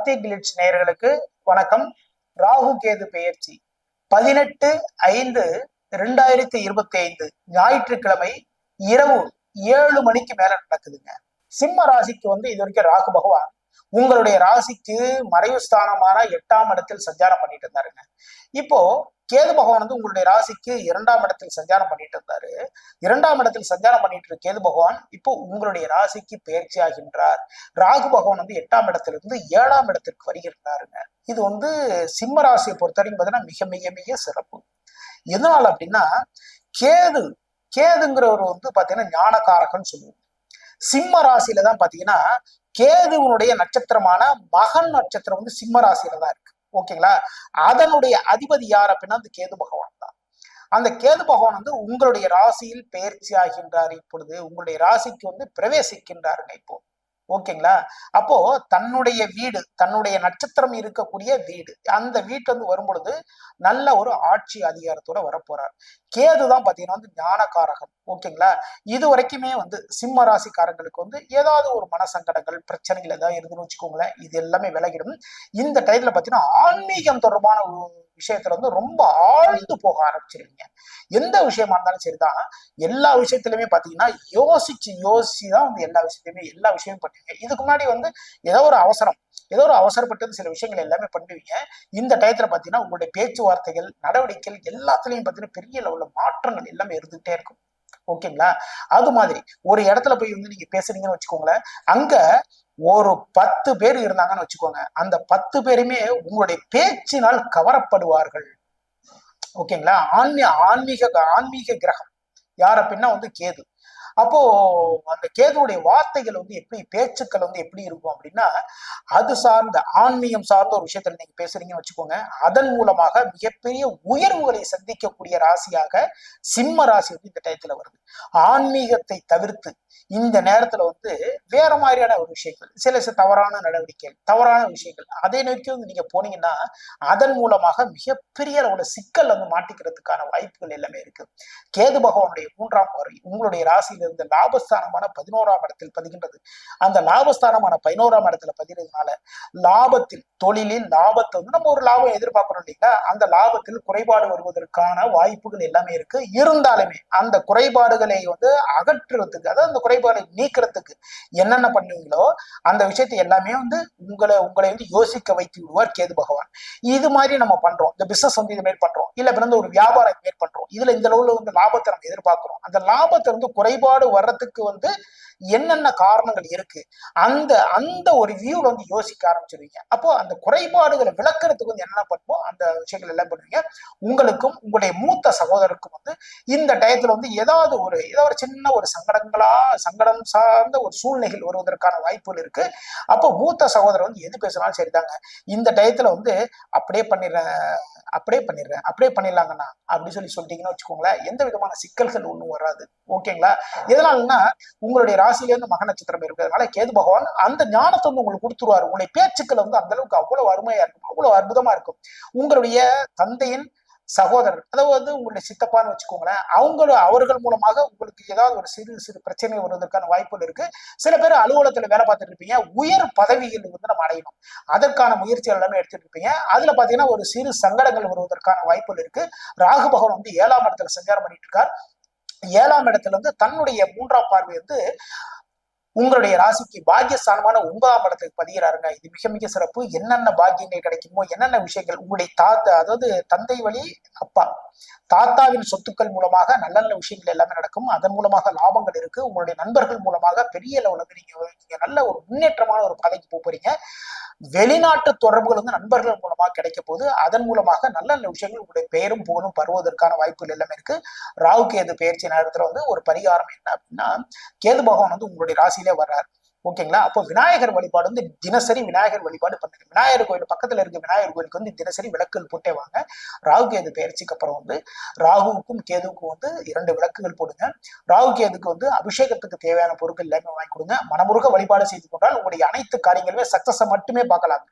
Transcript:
பக்தி கிளிட்ஸ் நேர்களுக்கு வணக்கம். ராகு கேது பெயர்ச்சி. பதினெட்டு ஐந்து ரெண்டாயிரத்தி இருபத்தி ஐந்து ஞாயிற்றுக்கிழமை இரவு ஏழு மணிக்கு மேல நடக்குதுங்க. சிம்ம ராசிக்கு வந்து இது வரைக்கும் ராகு பகவான் உங்களுடைய ராசிக்கு மறைவு ஸ்தானமான எட்டாம் இடத்தில் சஞ்சாரம் பண்ணிட்டு இருந்தாருங்க. இப்போ கேது பகவான் வந்து உங்களுடைய ராசிக்கு இரண்டாம் இடத்தில் சஞ்சாரம் பண்ணிட்டு இருந்தாரு. இரண்டாம் இடத்தில் சஞ்சாரம் பண்ணிட்டு இருக்க கேது பகவான் இப்போ உங்களுடைய ராசிக்கு பயிற்சி ஆகின்றார். ராகு பகவான் வந்து எட்டாம் இடத்திலிருந்து ஏழாம் இடத்திற்கு வருகின்றாருங்க. இது வந்து சிம்ம ராசியை பொறுத்தவரைக்கும் பார்த்தீங்கன்னா மிக மிக மிக சிறப்பு. எதனால அப்படின்னா கேது கேதுங்கிறவர் வந்து பாத்தீங்கன்னா ஞானகாரகன் சொல்லுவோம் சிம்ம ராசியில தான் பாத்தீங்கன்னா கேதுவனுடைய நட்சத்திரமான மகன் நட்சத்திரம் வந்து சிம்ம ராசியில தான் இருக்கு. ஓகேங்களா? அதனுடைய அதிபதி யார் அப்படின்னா அந்த கேது பகவான் தான். அந்த கேது பகவான் வந்து உங்களுடைய ராசியில் பயிற்சி ஆகின்றார் இப்பொழுது. உங்களுடைய ராசிக்கு வந்து பிரவேசிக்கின்றாருங்க இப்போ. ஓகேங்களா? அப்போ தன்னுடைய வீடு தன்னுடைய நட்சத்திரம் இருக்கக்கூடிய வீடு அந்த வீட்டுல இருந்து வரும் பொழுது நல்ல ஒரு ஆட்சி அதிகாரத்தோட வரப்போறார். கேது தான் பாத்தீங்கன்னா வந்து ஞானகாரகம் ஓகேங்களா? இது வரைக்குமே வந்து சிம்ம ராசிக்காரங்களுக்கு வந்து ஏதாவது ஒரு மனசங்கடங்கள் பிரச்சனைகள் ஏதாவது இருந்துன்னு வச்சுக்கோங்களேன் இது எல்லாமே விலகிடும். இந்த டைத்துல பாத்தீங்கன்னா ஆன்மீகம் தொடர்பான ஒரு விஷயத்துல வந்து ரொம்ப ஆழ்ந்து போக ஆரம்பிச்சிருவீங்க. எந்த விஷயமா இருந்தாலும் சரிதான். எல்லா விஷயத்திலுமே பாத்தீங்கன்னா யோசிச்சு யோசிச்சு தான் வந்து எல்லா விஷயத்தையுமே எல்லா விஷயமும் பண்ணுவீங்க. இதுக்கு முன்னாடி வந்து ஏதோ ஒரு அவசரம் ஏதோ ஒரு அவசரப்பட்டு சில விஷயங்கள் எல்லாமே பண்ணுவீங்க. இந்த டயத்துல பாத்தீங்கன்னா உங்களுடைய பேச்சுவார்த்தைகள் நடவடிக்கைகள் எல்லாத்துலயும் பாத்தீங்கன்னா பெரிய லெவல்ல மாற்றங்கள் எல்லாமே இருந்துகிட்டே இருக்கும். ஓகேங்களா? அது மாதிரி ஒரு இடத்துல போய் வந்து நீங்க பேசுறீங்கன்னு வச்சுக்கோங்களேன் அங்க ஒரு பத்து பேர் இருந்தாங்கன்னு வச்சுக்கோங்க. அந்த பத்து பேருமே உங்களுடைய பேச்சினால் கவரப்படுவார்கள். ஓகேங்களா? ஆன்மீக ஆன்மீக ஆன்மீக கிரகம். யார் அப்படின்னா வந்து கேது. அப்போ அந்த கேதுவுடைய வார்த்தைகள் வந்து எப்படி பேச்சுக்கள் வந்து எப்படி இருக்கும் அப்படின்னா அது சார்ந்த ஆன்மீகம் சார்ந்த ஒரு விஷயத்துல நீங்க பேசுறீங்கன்னு வச்சுக்கோங்க. அதன் மூலமாக மிகப்பெரிய உயர்வுகளை சந்திக்கக்கூடிய ராசியாக சிம்ம ராசி வந்து இந்த டயத்துல வருது. ஆன்மீகத்தை தவிர்த்து இந்த நேரத்துல வந்து வேற மாதிரியான ஒரு விஷயங்கள் சில சில தவறான நடவடிக்கைகள் தவறான விஷயங்கள் அதை நோக்கி வந்து நீங்க போனீங்கன்னா அதன் மூலமாக மிகப்பெரிய அளவுல சிக்கல் வந்து மாட்டிக்கிறதுக்கான வாய்ப்புகள் எல்லாமே இருக்கு. கேது பகவானுடைய மூன்றாம் பார்வை உங்களுடைய ராசி இருந்த லாபஸ்தானமான பதினோராம் இடத்தில் பதிகின்றது. அந்த லாபஸ்தானமான பதினோராம் இடத்துல பதிகிறதுனால லாபத்தில் தொழிலில் லாபத்தை வந்து நம்ம ஒரு லாபம் எதிர்பார்க்கிறோம் இல்லைங்களா? அந்த லாபத்தில் குறைபாடு வருவதற்கான வாய்ப்புகள் எல்லாமே இருக்கு. இருந்தாலுமே அந்த குறைபாடுகளை வந்து அகற்றுறதுக்கு அதாவது அந்த குறைபாடை நீக்கிறதுக்கு என்னென்ன பண்ணுவீங்களோ அந்த விஷயத்தை எல்லாமே வந்து உங்களை உங்களை வந்து யோசிக்க வைத்து விடுவார் கேது பகவான். இது மாதிரி நம்ம பண்றோம். இந்த பிசினஸ் வந்து இது மாதிரி பண்றோம். இல்ல பிறந்த ஒரு வியாபாரம் இது மாதிரி பண்றோம். இதுல இந்த அளவுல வந்து லாபத்தை நம்ம எதிர்பார்க்கிறோம். அந்த லாபத்தை வந்து குறைபாடு வர்றதுக்கு வந்து என்னென்ன காரணங்கள் இருக்கு? அந்த அந்த ஒரு வியூல வந்து யோசிக்க ஆரம்பிச்சிருவீங்க. அப்போ அந்த குறைபாடுகளை விளக்குறதுக்கு வந்து என்னென்ன பண்ணுவோம் அந்த விஷயங்கள் எல்லாம் பண்ணுவீங்க. உங்களுக்கும் உங்களுடைய மூத்த சகோதரருக்கும் வந்து இந்த டயத்துல வந்து ஏதாவது ஒரு ஏதாவது ஒரு சின்ன ஒரு சங்கடங்களா சங்கடம் சார்ந்த ஒரு சூழ்நிலைகள் வருவதற்கான வாய்ப்புகள் இருக்கு. அப்போ மூத்த சகோதரர் வந்து எது பேசினாலும் சரிதாங்க. இந்த டயத்துல வந்து அப்படியே பண்ணிடுறேன் அப்படியே பண்ணிடுறேன் அப்படியே பண்ணிடலாங்கண்ணா அப்படி சொல்லி சொல்லிட்டீங்கன்னு வச்சுக்கோங்களேன் எந்த விதமான சிக்கல்கள் ஒன்றும் வராது. ஓகேங்களா? எதனாலன்னா உங்களுடைய ராசியில இருந்து மக நட்சத்திரம் இருக்கிறதுனால கேது பகவான் அந்த ஞானத்தை வந்து உங்களுக்கு கொடுத்துருவாரு. உங்களுடைய பேச்சுக்கள் வந்து அந்த அளவுக்கு அவ்வளவு அருமையா இருக்கும். அவ்வளவு அற்புதமா இருக்கும். உங்களுடைய தந்தையின் சகோதரர் அதாவது உங்களுடைய சித்தப்பான்னு வச்சுக்கோங்களேன் அவங்களும் அவர்கள் மூலமாக உங்களுக்கு ஏதாவது ஒரு சிறு சிறு பிரச்சனை வருவதற்கான வாய்ப்புகள் இருக்கு. சில பேர் அலுவலகத்துல வேலை பார்த்துட்டு இருப்பீங்க. உயர் பதவிகள் வந்து நம்ம அடையணும். அதற்கான முயற்சிகள் எல்லாமே எடுத்துட்டு இருப்பீங்க. அதுல பாத்தீங்கன்னா ஒரு சிறு சங்கடங்கள் வருவதற்கான வாய்ப்புகள் இருக்கு. ராகு பகவான் வந்து ஏழாம் இடத்துல சஞ்சாரம் பண்ணிட்டு இருக்கார். ஏழாம் இடத்துல இருந்து தன்னுடைய மூன்றாம் பார்வை வந்து உங்களுடைய ராசிக்கு பாக்கியஸ்தானமான ஒன்பதாம் இடத்துக்கு பதிகிறாருங்க. இது மிக மிக சிறப்பு. என்னென்ன பாக்கியங்கள் கிடைக்குமோ என்னென்ன விஷயங்கள் உங்களுடைய தாத்தா அதாவது தந்தை வழி அப்பா தாத்தாவின் சொத்துக்கள் மூலமாக நல்ல நல்ல விஷயங்கள் எல்லாமே நடக்கும். அதன் மூலமாக லாபங்கள் இருக்கு. உங்களுடைய நண்பர்கள் மூலமாக பெரிய லெவலுக்கு நீங்க நீங்க நல்ல ஒரு முன்னேற்றமான ஒரு பாதைக்கு போக போறீங்க. வெளிநாட்டு தொடர்புகள் வந்து நண்பர்கள் மூலமாக கிடைக்க போது அதன் மூலமாக நல்ல நல்ல விஷயங்கள் உங்களுடைய பெயரும் புகழும் பருவதற்கான வாய்ப்புகள் எல்லாமே இருக்கு. ராகு கேது பயிற்சி நேரத்துல வந்து ஒரு பரிகாரம் என்ன அப்படின்னா கேது பகவான் வந்து உங்களுடைய ராசி ராசியிலே வர்றாரு. ஓகேங்களா அப்போ விநாயகர் வழிபாடு வந்து தினசரி விநாயகர் வழிபாடு பண்ணுங்க. விநாயகர் கோயில் பக்கத்துல இருக்க விநாயகர் கோயிலுக்கு வந்து தினசரி விளக்குகள் போட்டே வாங்க. ராகு கேது பயிற்சிக்கு அப்புறம் வந்து ராகுவுக்கும் கேதுவுக்கும் வந்து இரண்டு விளக்குகள் போடுங்க. ராகு கேதுக்கு வந்து அபிஷேகத்துக்கு தேவையான பொருட்கள் எல்லாமே வாங்கி கொடுங்க. மனமுருக வழிபாடு செய்து கொண்டால் உங்களுடைய அனைத்து காரியங்களுமே சக்சஸை மட்டுமே பார்க்கலாம்